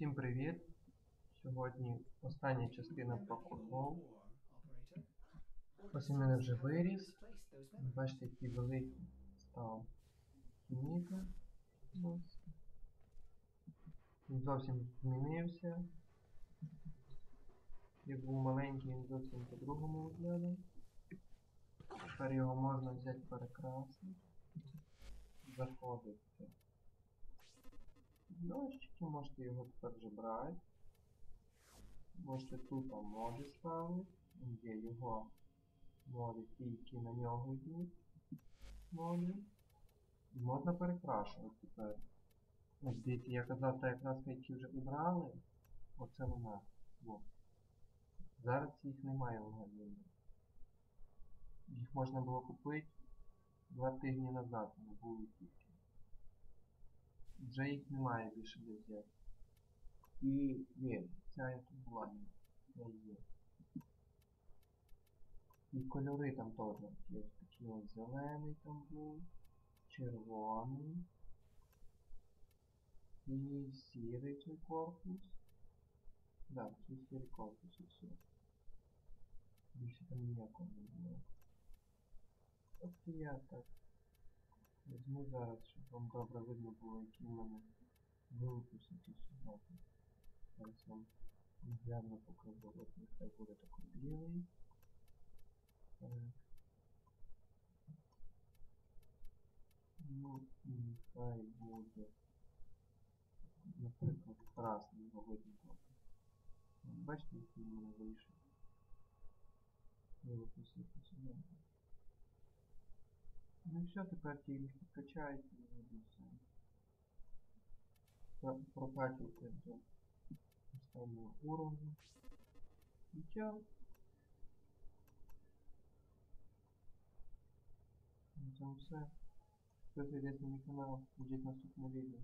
Всім привіт! Сьогодні остання частина про кургов. Ось у мене вже виріс. Бачите, який великий став хіміка. Він зовсім змінився. Як був маленький, він зовсім по-другому виглядав. Тепер його можна взяти перекрасити. Заходити. Дощики, можете його тепер вже брати. Можете тут моди ставити. Є його моди, ті, які на нього йдуть. Моди. І можна перекрашувати тепер. Ось дивіться, я казав, та якраз які вже убрали. Оце вона. Во. Зараз їх немає в магазині. Їх можна було купити два тижні назад, не були тільки. Вже їх немає більше де взяти. І є, ця тут була, ця є. І кольори там теж є такі ось зелений там був, червоний. І сірий цей корпус. Да, це сірий корпус і все. Більше там ніякого не було. Тобто я так Візьму зараз, щоб вам добре видно було, які в мене ті собаки. Зараз вам наглядно покажу. От нехай буде такий білий. Так. Ну, і нехай буде, наприклад, красний видно добре. Бачите, який в мене вийшов? Ті собаки. Ну все, тепер тільки качайте його і все. Про- Прокачуйте до останнього уровня. І все. На цьому все. Підписуйтесь на мій канал, ждіть наступне відео.